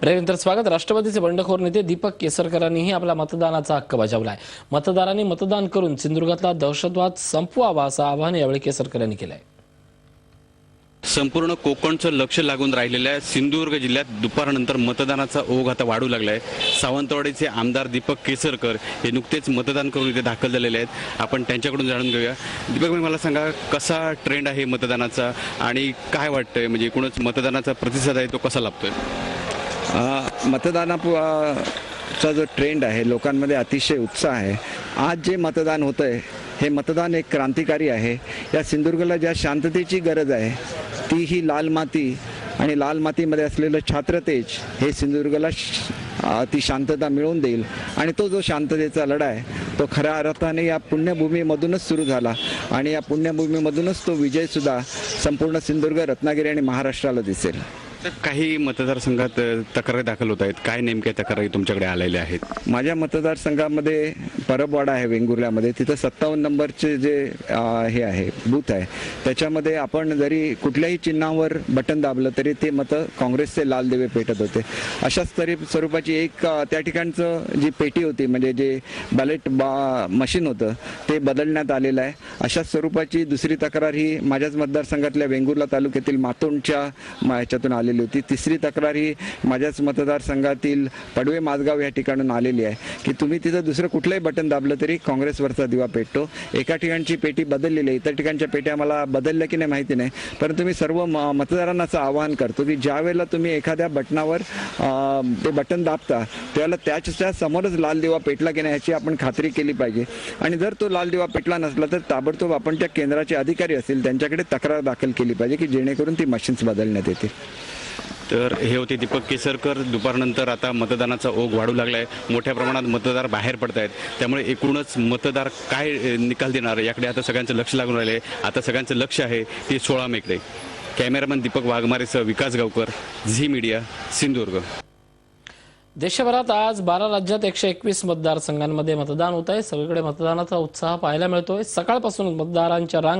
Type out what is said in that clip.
ब्रेकनंतर स्वागत. राष्ट्रवादीचे बंडखोर नेते दीपक केसरकरांनीही आपला मतदानाचा हक्क बजावलाय. मतदारांनी मतदान करून सिंधुदुर्गातला दहशतवाद संपवावा असं आवाहन यावेळी केसरकर यांनी केलंय. संपूर्ण कोकणचं लक्ष लागून राहिलेलं आहे. सिंधुदुर्ग जिल्ह्यात दुपारनंतर मतदानाचा ओघ आता वाढू लागलाय. सावंतवाडीचे आमदार दीपक केसरकर हे नुकतेच मतदान करून इथे दाखल झालेले आहेत. आपण त्यांच्याकडून जाणून घेऊया. दीपक भाई मला सांगा कसा ट्रेंड आहे मतदानाचा? आणि काय वाटतंय? म्हणजे एकूणच मतदानाचा प्रतिसाद आहे तो कसा लाभतोय? मतदानाचा मतदाना चा जो ट्रेंड आहे लोकांमध्ये अतिशय उत्साह आहे. आज जे मतदान होतं आहे हे मतदान एक क्रांतिकारी आहे. या सिंधुदुर्गला ज्या शांततेची गरज आहे ती ही लाल माती आणि लाल मातीमध्ये असलेलं छात्रतेज हे सिंधुदुर्गला श- ती शांतता मिळवून देईल. आणि तो जो शांततेचा लढा आहे तो खऱ्या अर्थाने या पुण्यभूमीमधूनच सुरू झाला. आणि या पुण्यभूमीमधूनच तो विजयसुद्धा संपूर्ण सिंधुदुर्ग रत्नागिरी आणि महाराष्ट्राला दिसेल. काही मतदारसंघात तक्रारी दाखल होत आहेत. काय नेमक्या तक्रारी तुमच्याकडे आलेल्या आहेत? माझ्या मतदारसंघामध्ये परबवाडा आहे वेंगुर्ल्यामध्ये. तिथं सत्तावन्न नंबरचे जे हे आहे बूथ आहे. त्याच्यामध्ये आपण जरी कुठल्याही चिन्हावर बटन दाबलं तरी ते मतं काँग्रेसचे लाल दिवे पेटत होते. अशाच तरी स्वरूपाची एक त्या ठिकाणचं जी पेटी होती म्हणजे जे बॅलेट बा मशीन होतं ते बदलण्यात आलेलं आहे. अशाच स्वरूपाची दुसरी तक्रार ही माझ्याच मतदारसंघातल्या वेंगुर्ला तालुक्यातील मातोंडच्या ह्याच्यातून आलेली होती. तिसरी तक्रार ही माझ्याच मतदारसंघातील पडवे माझगाव या ठिकाणून आलेली आहे. की तुम्ही तिथं दुसरं कुठलंही बटन दाबलं तरी काँग्रेसवरचा दिवा पेटतो. एका ठिकाणची पेटी बदललेली आहे. इतर ठिकाणच्या पेट्या मला बदलल्या की नाही माहिती नाही. परंतु मी सर्व म- मतदारांना असं आवाहन करतो की ज्या वेळेला तुम्ही एखाद्या बटनावर ते बटन दाबता त्यावेळेला त्याच्या समोरच लाल दिवा पेटला की नाही याची आपण खात्री केली पाहिजे. आणि जर तो लाल दिवा पेटला नसला तर ताबडतोब आपण त्या केंद्राचे अधिकारी असतील त्यांच्याकडे तक्रार दाखल केली पाहिजे की जेणेकरून ती मशीन्स बदलण्यात येतील. तर हे होते दीपक केसरकर. दुपारनंतर आता मतदानाचा ओघ वाढू लागलाय. मोठ्या प्रमाणात मतदार बाहेर पडत आहेत. त्यामुळे एकूणच मतदार काय निकाल देणार? याकडे आता सगळ्यांचं लक्ष लागून राहिले आता सगळ्यांचं लक्ष आहे ते सोळा मेकडे. कॅमेरामन दीपक वाघमारेसह विकास गावकर झी मीडिया सिंधुदुर्ग. देशभरात आज बारा राज्यात एकशे एकवीस मतदारसंघांमध्ये मतदान होत आहे सगळीकडे मतदानाचा उत्साह पाहायला मिळतोय. सकाळपासून मतदारांच्या रांग